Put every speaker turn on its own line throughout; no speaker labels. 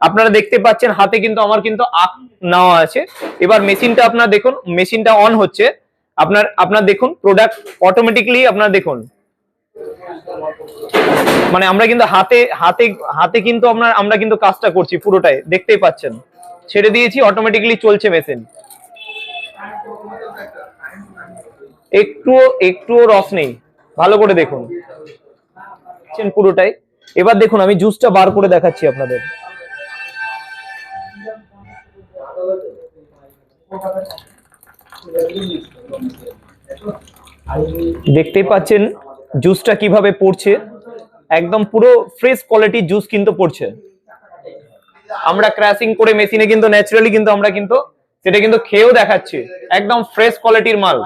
আপনারা দেখতে পাচ্ছেন, হাতে কিন্তু আমার কিন্তু আখ নেওয়া আছে। এবার মেশিনটা আপনার দেখুন, মেশিনটা অন হচ্ছে। আপনার আপনার দেখুন প্রোডাক্ট অটোমেটিকলি আপনার দেখুন। মানে আমরা কিন্তু হাতে হাতে হাতে কিন্তু আপনার, আমরা কিন্তু কাজটা করছি পুরোটাই, দেখতেই পাচ্ছেন। ছেড়ে দিয়েছি অটোমেটিকলি চলছে মেশিন একটুও একটুও রস নেই। ভালো করে দেখুন। পুরোটাই? এবার দেখুন, আমি জুসটা বার করে দেখাচ্ছি আপনাদের। দেখতেই পাচ্ছেন জুসটা কীভাবে পড়ছে। একদম পুরো ফ্রেশ কোয়ালিটির জুস কিন্তু পড়ছে। আমরা ক্র্যাশিং করে মেশিনে কিন্তু ন্যাচারালি কিন্তু আমরা কিন্তু সেটা কিন্তু খেয়েও দেখাচ্ছি। একদম ফ্রেশ কোয়ালিটির মাল।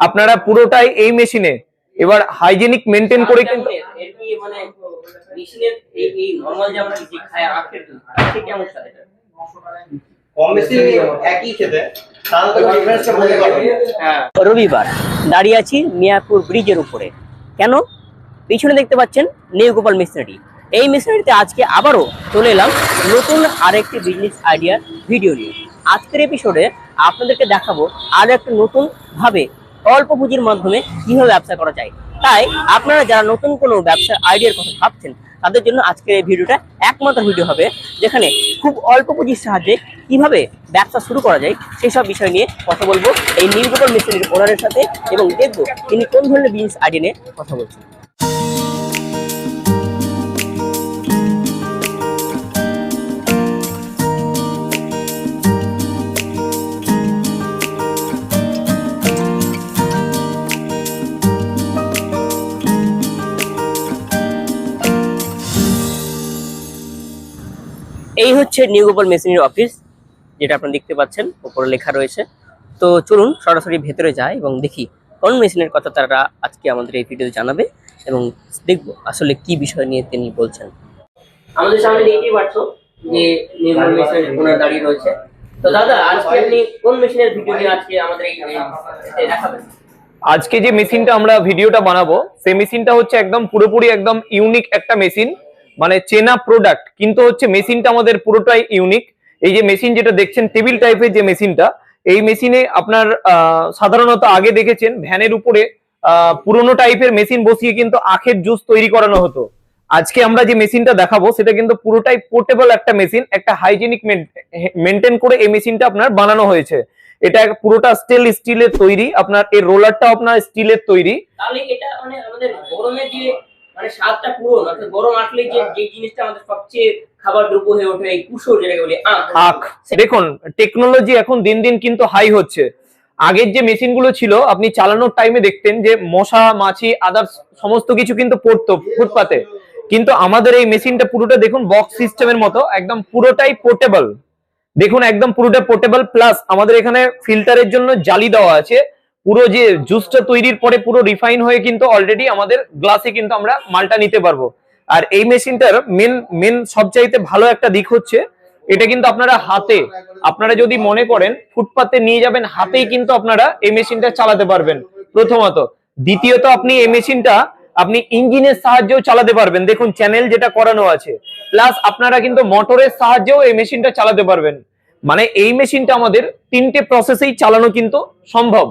আপনারা পুরোটাই এই মেশিনে এবার হাইজেনিক মেনটেন করে কিন্তু
এর কি মানে মেশিনের এই নরমাল যে আমরা খাই আখের আখে কেমন স্বাদ এটা?
কম বেশি একই খেতে তাহলে তো ডিফারেন্সটা বলতে পারবেন
হ্যাঁ রবিবার দাঁড়িয়ে আছি মিয়াপুর ব্রিজের উপরে। কেন? পিছনে দেখতে পাচ্ছেন নিউ গোপাল মেশিনারি। এই মেশিনারিতে আজকে আবারও চলে এলাম নতুন আরেকটি বিজনেস আইডিয়ার ভিডিও নিয়ে। আজকের এপিসোডে আপনাদেরকে দেখাবো আরও একটা নতুন ভাবে অল্প পুঁজির মাধ্যমে কীভাবে ব্যবসা করা যায়। তাই আপনারা যারা নতুন কোনো ব্যবসার আইডিয়ার কথা ভাবছেন তাদের জন্য আজকের এই ভিডিওটা একমাত্র ভিডিও হবে, যেখানে খুব অল্প পুঁজির সাহায্যে কীভাবে ব্যবসা শুরু করা যায় সেই সব বিষয় নিয়ে কথা বলব। এই নিউ গোপাল মেশিনের ওনারের সাথে এবং দেখব তিনি কোন ধরনের বিজনেস আইডিয়া নিয়ে কথা বলছেন। এই হচ্ছে নিউ গোপাল মেশিনের অফিস যেটা আপনারা দেখতে পাচ্ছেন, উপরে লেখা রয়েছে। তো চলুন সরাসরি ভেতরে যাই এবং দেখি কোন মেশিনের কথা তারা আজকে আমাদের এই ভিডিওতে জানাবে এবং দেখব আসলে কি বিষয় নিয়ে তিনি বলছেন। আমাদের সামনে দেখতেই পাচ্ছো যে নিউ গোপাল মেশিনের ওনার দাঁড়িয়ে রয়েছে। তো দাদা, আজকে আপনি কোন মেশিনের ভিডিও নিয়ে আজকে আমাদের এই দেখাবেন?
আজকে যে মেশিনটা আমরা ভিডিওটা বানাবো, সেই মেশিনটা হচ্ছে একদম পুরোপুরি একদম ইউনিক একটা মেশিন মানে চেনা প্রোডাক্ট কিন্তু হচ্ছে মেশিনটা আমাদের পুরোটাই ইউনিক এই যে মেশিন যেটা দেখছেন টেবিল টাইপের যে মেশিনটা এই মেশিনে আপনার সাধারণত আগে দেখেছেন ভ্যানের উপরে পুরোনো টাইপের মেশিন বসিয়ে কিন্তু আখের জুস তৈরি করানো হতো। আজকে আমরা যে মেশিনটা দেখাবো, সেটা কিন্তু পুরোটাই পোর্টেবল একটা মেশিন একটা হাইজেনিক মেনটেন করে এই মেশিনটা আপনার বানানো হয়েছে। এটা পুরোটা স্টেল স্টিলের তৈরি, আপনার এই রোলারটা আপনার স্টিলের তৈরি।
তাহলে এটা মানে আমাদের গরমে যে মানে স্বাদটা পূরণ অর্থাৎ গরম আসলে যে যে জিনিসটা আমাদের সবচেয়ে খাবার দ্রব্য হয়ে ওঠে এই কুসুর যেটাকে বলি আখ।
আখ। দেখুন টেকনোলজি এখন দিন দিন কিন্তু হাই হচ্ছে। আগের যে মেশিনগুলো ছিল আপনি চালানোর টাইমে দেখতেন যে মশা মাছি আদার্স সমস্ত কিছু কিন্তু পড়তো ফুটপাতে। কিন্তু আমাদের এই মেশিনটা পুরোটা দেখুন বক্স সিস্টেমের মতো একদম পুরোটাই পোর্টেবল দেখুন একদম পুরোটা পোর্টেবল প্লাস আমাদের এখানে ফিল্টারের জন্য জালি দেওয়া আছে। পুরো যে জুসটা তৈরির পরে পুরো রিফাইন হয়ে কিন্তু অলরেডি আমাদের গ্লাসে কিন্তু আমরা মালটা নিতে পারব। আর এই মেশিনটার মেন মেন সবচাইতে ভালো একটা দিক হচ্ছে, এটা কিন্তু আপনারা হাতে, আপনারা যদি মনে করেন, ফুটপাতে নিয়ে যাবেন, হাতেই কিন্তু আপনারা এই মেশিনটা চালাতে পারবেন, প্রথমত। দ্বিতীয়ত, আপনি এই মেশিনটা আপনি ইঞ্জিনের সাহায্যেও চালাতে পারবেন। দেখুন চ্যানেল যেটা করানো আছে প্লাস আপনারা কিন্তু মোটরের সাহায্যেও এই মেশিনটা চালাতে পারবেন। মানে এই মেশিনটা আমাদের তিনটে প্রসেসেই চালানো কিন্তু সম্ভব।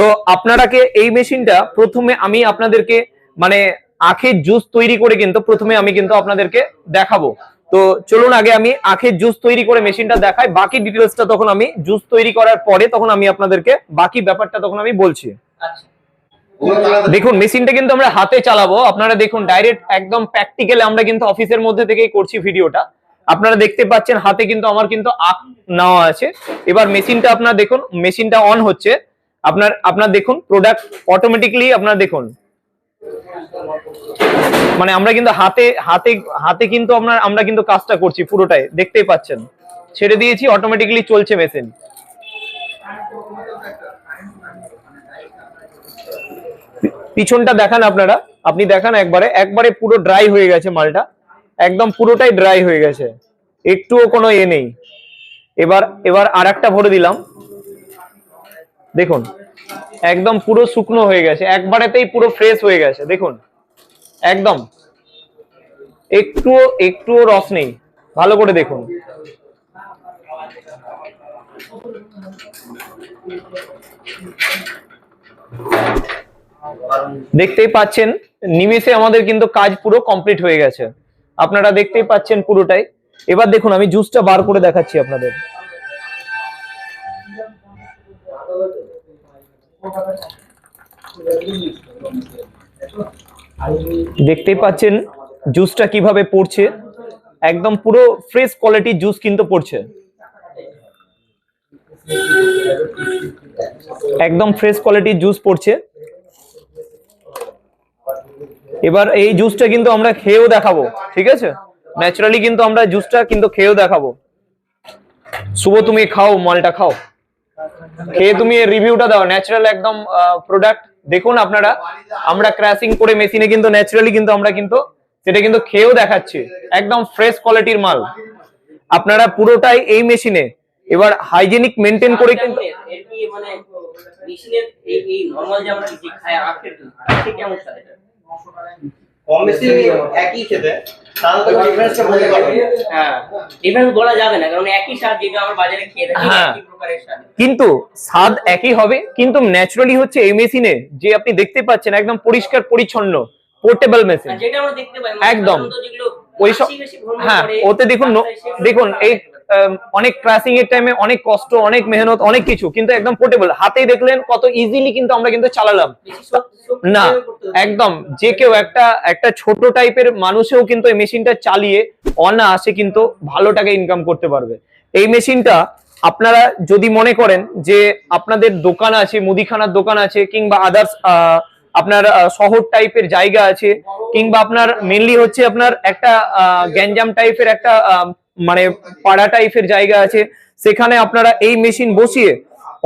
তো আপনারাকে এই মেশিনটা প্রথমে আমি আপনাদেরকে মানে আখের জুস তৈরি করে কিন্তু প্রথমে আমি কিন্তু আপনাদেরকে দেখাবো। তো চলুন আগে আমি আখের জুস তৈরি করে মেশিনটা দেখাই। বাকি ডিটেলসটা তখন আমি জুস তৈরি করার পরে তখন আমি আপনাদেরকে বাকি ব্যাপারটা তখন আমি বলছি।
আচ্ছা।
দেখুন মেশিনটা কিন্তু আমরা হাতে চালাবো। আপনারা দেখুন ডাইরেক্ট একদম প্র্যাকটিক্যাল আমরা কিন্তু অফিসের মধ্যে থেকেই করছি ভিডিওটা। আপনারা দেখতে পাচ্ছেন হাতে কিন্তু আমার কিন্তু আখ নেওয়া আছে। এবার মেশিনটা আপনার দেখুন মেশিনটা অন হচ্ছে। আপনার আপনার দেখুন প্রোডাক্ট অটোমেটিকলি আপনার দেখুন। মানে আমরা কিন্তু হাতে হাতে হাতে কিন্তু আপনার, আমরা কিন্তু কাজটা করছি পুরোটাই, দেখতেই পাচ্ছেন। ছেড়ে দিয়েছি অটোমেটিকলি চলছে মেশিন পিছনটা দেখান আপনারা, আপনি দেখান একবারে একবারে পুরো ড্রাই হয়ে গেছে মালটা, একদম পুরোটাই ড্রাই হয়ে গেছে। একটুও কোনো এ নেই। এবার এবার আর একটা ভরে দিলাম। দেখুন, একদম পুরো শুকনো হয়ে গেছে, একবারেতেই পুরো ফ্রেশ হয়ে গেছে, দেখুন, একদম। একটুও একটুও রস নেই, ভালো করে দেখুন। দেখতেই পাচ্ছেন, নিমেষে আমাদের কিন্তু কাজ পুরো কমপ্লিট হয়ে গেছে। আপনারা দেখতেই পাচ্ছেন পুরোটাই। এবার দেখুন, আমি জুসটা বার করে দেখাচ্ছি আপনাদের। দেখতেই পাচ্ছেন জুসটা কীভাবে পড়ছে। একদম পুরো ফ্রেশ কোয়ালিটির জুস কিন্তু পড়ছে। একদম ফ্রেশ কোয়ালিটির জুস পড়ছে। এবার এই জুসটা কিন্তু আমরা খেয়েও দেখাবো, ঠিক আছে? ন্যাচারালি কিন্তু আমরা জুসটা কিন্তু খেয়েও দেখাবো। শুভ, তুমি খাও, মালটা খাও। খেয়ে তুমি এর রিভিউটা দাও। ন্যাচারাল একদম প্রোডাক্ট দেখুন আপনারা আমরা ক্র্যাশিং করে মেশিনে কিন্তু ন্যাচারালি কিন্তু আমরা কিন্তু সেটা কিন্তু খেয়েও দেখাচ্ছি। একদম ফ্রেশ কোয়ালিটির মাল। আপনারা পুরোটাই এই মেশিনে এবার হাইজেনিক মেনটেন করে কিন্তু
এর কি মানে মেশিনের এই নরমাল যে আমরা খাই কেমন?
কম বেশি একই খেতে।
কিন্তু স্বাদ একই হবে কিন্তু ন্যাচারালি হচ্ছে এই মেশিনে যে আপনি দেখতে পাচ্ছেন একদম পরিষ্কার পরিচ্ছন্ন পোর্টেবল মেশিন
আর যেটা আমরা দেখতে পাই
একদম। হ্যাঁ ওতে দেখুন ন- দেখুন এই অনেক ক্রাসিং এর টাইমে অনেক কষ্ট অনেক মেহনত অনেক কিছু কিন্তু একদম পোর্টেবল হাতেই দেখলেন কত ইজিলি কিন্তু আমরা কিন্তু চালালাম। না। একদম যে কেউ একটা একটা ছোট টাইপের মানুষেও কিন্তু এই মেশিনটা চালিয়ে অনায়াসে কিন্তু ভালো টাকা ইনকাম করতে পারবে। এই মেশিনটা আপনারা যদি মনে করেন যে আপনাদের দোকান আছে মুদিখানার দোকান আছে কিংবা আদার্স আপনার শহর টাইপের জায়গা আছে কিংবা আপনার মেনলি হচ্ছে আপনার একটা আহ, গ্যাঞ্জাম টাইপের একটা মানে পাড়া টাইপের জায়গা আছে সেখানে আপনারা এই মেশিন বসিয়ে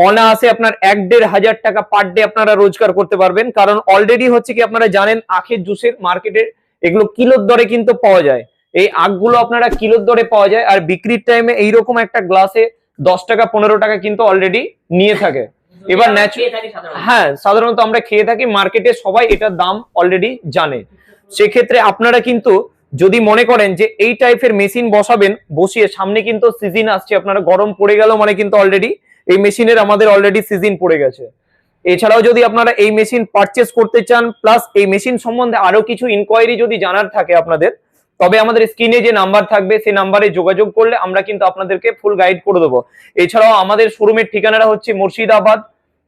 অনায়াসে আপনার এক দেড় হাজার টাকা পার ডে আপনারা রোজগার করতে পারবেন। কারণ অলরেডি হচ্ছে কি আপনারা জানেন আখের জুসের মার্কেটে এগুলো কিলোর দরে কিন্তু পাওয়া যায়। এই আখগুলো আপনারা কিলোর দরে পাওয়া যায় আর বিক্রির টাইমে এইরকম একটা গ্লাসে দশ টাকা পনেরো টাকা কিন্তু অলরেডি নিয়ে থাকে। এবার। হ্যাঁ সাধারণত আমরা খেয়ে থাকি মার্কেটে সবাই এটার দাম অলরেডি জানে। সেক্ষেত্রে আপনারা কিন্তু যদি মনে করেন যে এই টাইপের মেশিন বসাবেন, বসিয়ে সামনে কিন্তু সিজন আসছে, আপনারা গরম পড়ে গেল মানে কিন্তু অলরেডি এই মেশিনের আমাদের অলরেডি সিজন পড়ে গেছে। এছাড়াও যদি আপনারা এই মেশিন পারচেস করতে চান প্লাস এই মেশিন সম্বন্ধে আরও কিছু ইনকোয়ারি যদি জানার থাকে আপনাদের, তবে আমাদের স্ক্রিনে যে নাম্বার থাকবে সেই নাম্বারে যোগাযোগ করলে আমরা কিন্তু আপনাদেরকে ফুল গাইড করে দেবো। এছাড়াও আমাদের শোরুমের ঠিকানাটা হচ্ছে মুর্শিদাবাদ,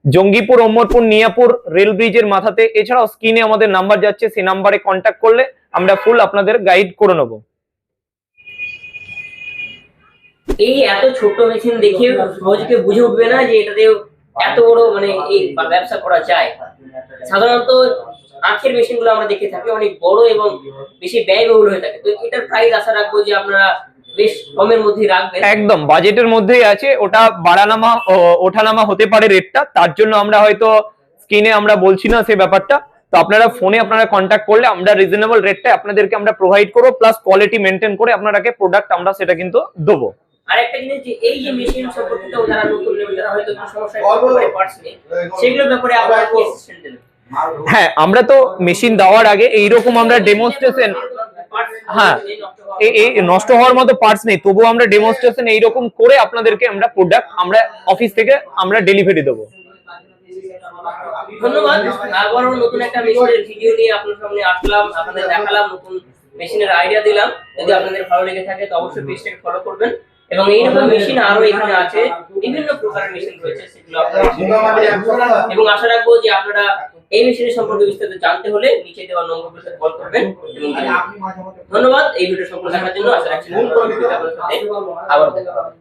জঙ্গিপুর ওমরপুর নিয়াপুর রেল ব্রিজের মাথাতে। এছাড়াও স্ক্রিনে আমাদের নাম্বার যাচ্ছে সেই নাম্বারে কন্ট্যাক্ট করলে আমরা ফুল আপনাদের গাইড করে নেব।
এই এত ছোট মেশিন দেখে সহজকে বুঝে উঠবে না যে এটাতে এত বড় মানে এই ব্যবসা করা যায়। সাধারণত আখের মেশিনগুলো আমরা দেখে থাকি অনেক বড় এবং বেশি ব্যয়বহুল হয়ে থাকে। তো এটার প্রাইস আশা রাখব যে আপনারা বেশ কমের মধ্যে রাখবেন।
একদম বাজেটের মধ্যেই আছে ওটা বাড়ানামা ওঠানামা হতে পারে রেটটা তার জন্য আমরা হয়তো স্ক্রিনে আমরা বলছি না সে ব্যাপারটা। তো আপনারা ফোনে আপনারা কন্ট্যাক্ট করলে আমরা রিজনেবল রেটটা আপনাদেরকে আমরা প্রোভাইড করব প্লাস কোয়ালিটি মেনটেন করে আপনাকে প্রোডাক্ট আমরা সেটা কিন্তু দেবো।
আর জিনিস যে এই যে মেশিন সম্পর্কিত যারা নতুন যারা হয়তো কোনো সমস্যায় পড়তে পারে পার্টস নেই সেগুলোর ব্যাপারে আপনারা কি অ্যাসিস্ট্যান্ট দেবেন?
হ্যাঁ আমরা তো মেশিন দেওয়ার আগে এইরকম আমরা ডেমনস্ট্রেশন হ্যাঁ এই নষ্ট হওয়ার মতো পার্টস নেই তবুও আমরা ডেমনস্ট্রেশন এইরকম করে আপনাদেরকে আমরা প্রোডাক্ট আমরা অফিস থেকে আমরা ডেলিভারি দেবো।
ধন্যবাদ। আবারও নতুন একটা মেশিনের ভিডিও নিয়ে আপনার সামনে আসলাম আপনাদের দেখালাম নতুন মেশিনের আইডিয়া দিলাম। যদি আপনাদের ভালো লেগে থাকে তো অবশ্যই পেজটাকে ফলো করবেন। এবং এইরকম মেশিন আরও এখানে আছে বিভিন্ন প্রকারের মেশিন রয়েছে সেগুলো আপনারা এবং আশা রাখব যে আপনারা এই মেশিনের সম্পর্কে বিস্তারিত জানতে হলে নিচে দেওয়া নম্বরগুলোর সাথে কল করবেন। এবং ধন্যবাদ এই ভিডিও সম্পূর্ণ দেখার জন্য। আশা রাখছি আবার দেখা হবে।